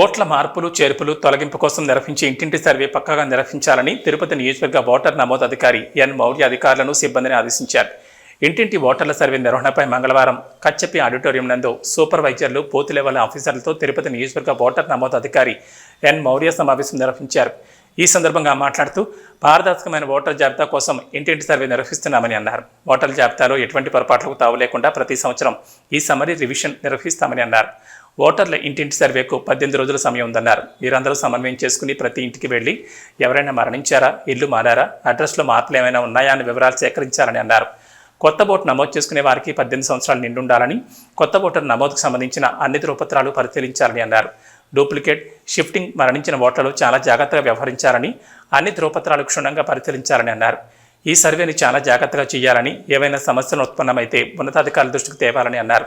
ఓట్ల మార్పులు చేర్పులు తొలగింపు కోసం నిర్వహించే ఇంటింటి సర్వే పక్కాగా నిర్వహించాలని తిరుపతి నియోజకవర్గ ఓటర్ నమోదు అధికారి ఎన్ మౌర్య అధికారులను సిబ్బందిని ఆదేశించారు. ఇంటింటి ఓటర్ల సర్వే నిర్వహణపై మంగళవారం కచ్చపి ఆడిటోరియం నందు సూపర్వైజర్లు బూత్ లెవెల్ ఆఫీసర్లతో తిరుపతి నియోజకవర్గ ఓటర్ నమోదు అధికారి ఎన్ మౌర్య సమావేశం నిర్వహించారు. ఈ సందర్భంగా మాట్లాడుతూ పారదర్శకమైన ఓటర్ జాబితా కోసం ఇంటింటి సర్వే నిర్వహిస్తున్నామని అన్నారు. ఓటర్ల జాబితాలో ఎటువంటి పొరపాట్లకు తావు లేకుండా ప్రతి సంవత్సరం ఈ సమరీ రివిజన్ నిర్వహిస్తామని అన్నారు. ఓటర్ల ఇంటింటి సర్వేకు పద్దెనిమిది రోజుల సమయం ఉందన్నారు. మీరందరూ సమన్వయం చేసుకుని ప్రతి ఇంటికి వెళ్ళి ఎవరైనా మరణించారా ఇల్లు మారారా అడ్రస్లో మార్పులు ఏమైనా ఉన్నాయా అని వివరాలు సేకరించాలని అన్నారు. కొత్త ఓటు నమోదు చేసుకునే వారికి పద్దెనిమిది సంవత్సరాలు నిండుండాలని కొత్త ఓటర్ నమోదుకు సంబంధించిన అన్ని ధృవపత్రాలు పరిశీలించాలని అన్నారు. డూప్లికేట్ షిఫ్టింగ్ మరణించిన ఓటర్లు చాలా జాగ్రత్తగా వ్యవహరించాలని అన్ని ధృవపత్రాలు క్షుణ్ణంగా పరిశీలించాలని అన్నారు. ఈ సర్వేని చాలా జాగ్రత్తగా చేయాలని ఏవైనా సమస్యలు ఉత్పన్నమైతే ఉన్నతాధికారుల దృష్టికి తేవాలని అన్నారు.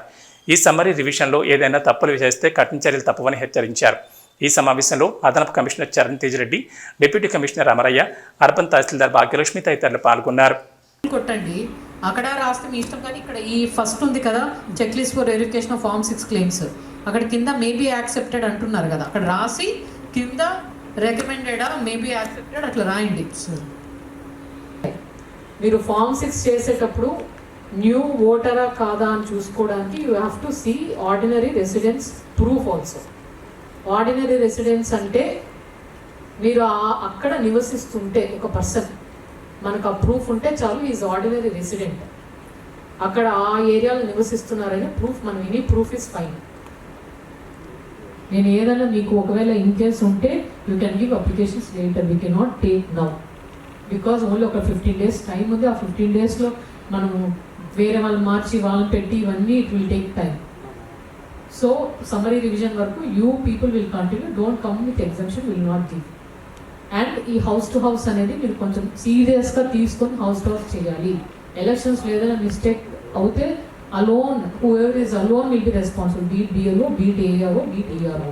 ఈ సమ్మరీ రివిజన్లో ఏదైనా తప్పులు చేస్తే కఠిన చర్యలు తప్పవని హెచ్చరించారు. ఈ సమావేశంలో అదనపు commissioner Charan Tejireddy deputy commissioner Amaraiah urban tahsildar Bhagyalakshmi తదితరులు పాల్గొన్నారు. కొట్టండి. అక్కడ రాస్తే మీ ఇష్టం కానీ ఇక్కడ ఈ ఫస్ట్ ఉంది కదా check list for verification of form six claims అక్కడ కింద మేబీ యాక్సెప్టెడ్ అంటున్నారు కదా. అక్కడ రాసి కింద రికమెండెడ్ మేబీ యాక్సెప్టెడ్ అట్లా రాయండి మీరు ఫార్మ్ సిక్స్ చేసేటప్పుడు న్యూ ఓటరా కాదా అని చూసుకోవడానికి you have to see ordinary residence proof also ordinary residence అంటే మీరు అక్కడ నివసిస్తుంటే ఒక పర్సన్ మనకు ఆ ప్రూఫ్ ఉంటే చాలు ఈజ్ ఆర్డినరీ రెసిడెంట్ అక్కడ ఆ ఏరియాలో నివసిస్తున్నారని ప్రూఫ్ మనం ఎనీ ప్రూఫ్ ఇస్ ఫైన్ నేను ఏదైనా మీకు ఒకవేళ ఇన్ కేస్ ఉంటే you can give applications later we cannot take now because only ఒక ఫిఫ్టీన్ డేస్ టైం ఉంది. ఆ ఫిఫ్టీన్ డేస్లో మనము వేరే వాళ్ళు మార్చి వాళ్ళని పెట్టి ఇవన్నీ it will take time so summary revision వరకు you people will continue don't come with exemption will not give and ఈ హౌస్ టు హౌస్ అనేది మీరు కొంచెం సీరియస్గా తీసుకొని హౌస్ టు హౌస్ చేయాలి. ఎలక్షన్స్ ఏదైనా మిస్టేక్ అవుతే alone whoever is alone will be responsible beat BLO beat ARO beat ERO